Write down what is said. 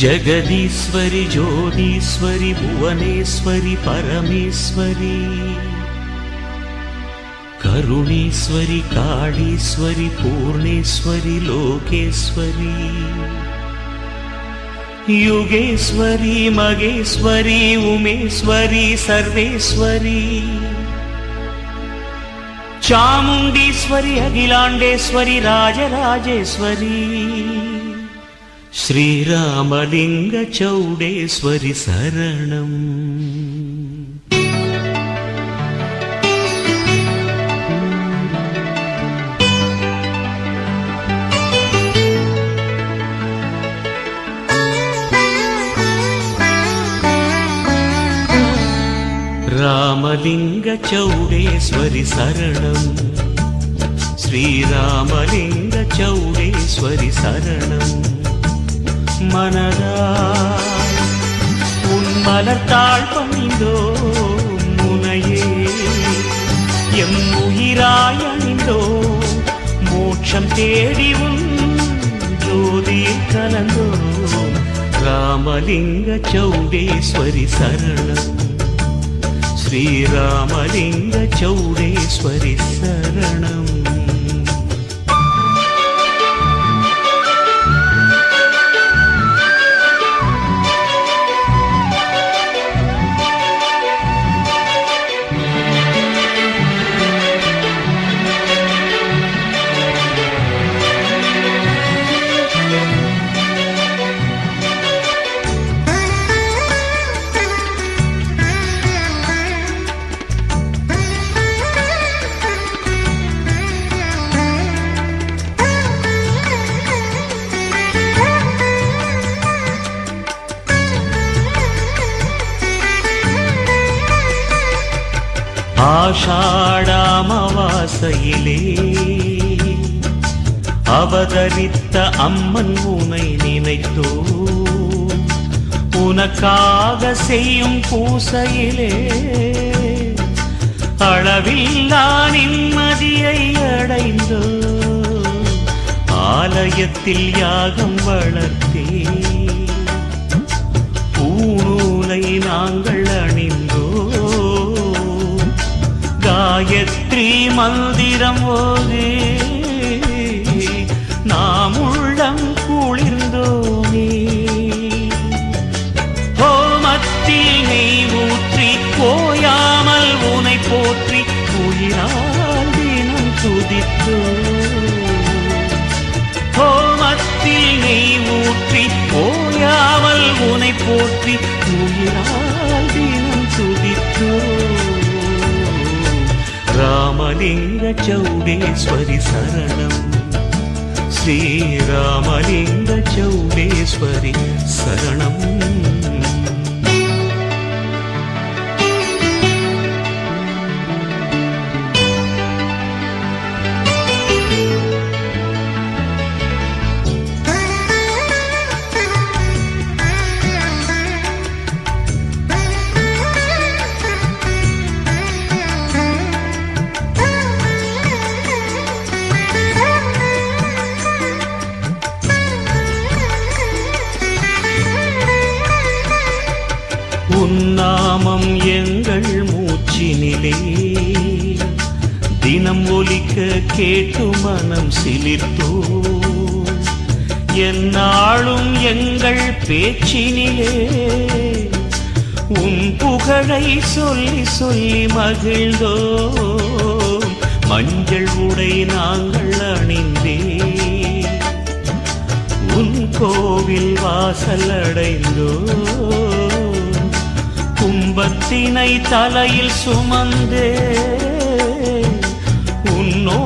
జగదీశ్వరి జ్యోతీశ్వరి భువనేశ్వరి పరమేశ్వరి కరుణేశ్వరి కాళీశ్వరి పూర్ణేశ్వరి లోకేశ్వరి యుగేశ్వరి మగేశ్వరి ఉమేశ్వరి సర్వేశ్వరి చాముండీశ్వరి అఖిలాండేశ్వరి రాజరాజేశ్వరి శ్రీరామలింగ చౌడేశ్వరి శరణం. రామలింగ చౌడేశ్వరి శరణం. శ్రీరామలింగ చౌడేశ్వరి శరణం. மனதாய். உன் மலர்த்தாள் பணிந்தோ முனையே. எம் உயிராய் அணிந்தோ மோட்சம் தேடிவும் ஜோதியில் கலந்தோ. ராமலிங்க சௌடேஸ்வரி சரணம். ஸ்ரீராமலிங்க சௌடேஸ்வரி சரணம். ஆஷாடாமவாசையிலே அவதரித்த அம்மன் உனை நினைத்தோ? உனக்காக செய்யும் பூசையிலே அளவில்லா நிம்மதியை அடைந்தோ ஆலயத்தில் யாகம் வளர்த்தே மந்திரம் ஓது நாம் உள்ளம் குளிர்ந்தோமே. ஹோமத்தில் நெய் ஊற்றி போயாமல் உனை போற்றி உயிரால் தினம் துதித்தோ. ஹோமத்தில் நெய் ஊற்றி போயாமல் உனை போற்றி உயிரால் ராமலிங்க சௌடேஸ்வரி சரணம் ஸ்ரீராமலிங்க சௌடேஸ்வரி சரணம் உன்னாமம் எங்கள் மூச்சினிலே. தினம் ஒலிக்க கேட்டு மனம் சிலிர்த்தோ. என்னாளும் எங்கள் பேச்சினிலே. உன் புகழை சொல்லி சொல்லி மகிழ்ந்தோ. மஞ்சள் உடை நாங்கள் அணிந்தே. உன் கோவில் வாசல் அடைந்தோ. கும்பத்தினை தலையில் சுமந்தே. உன்னோ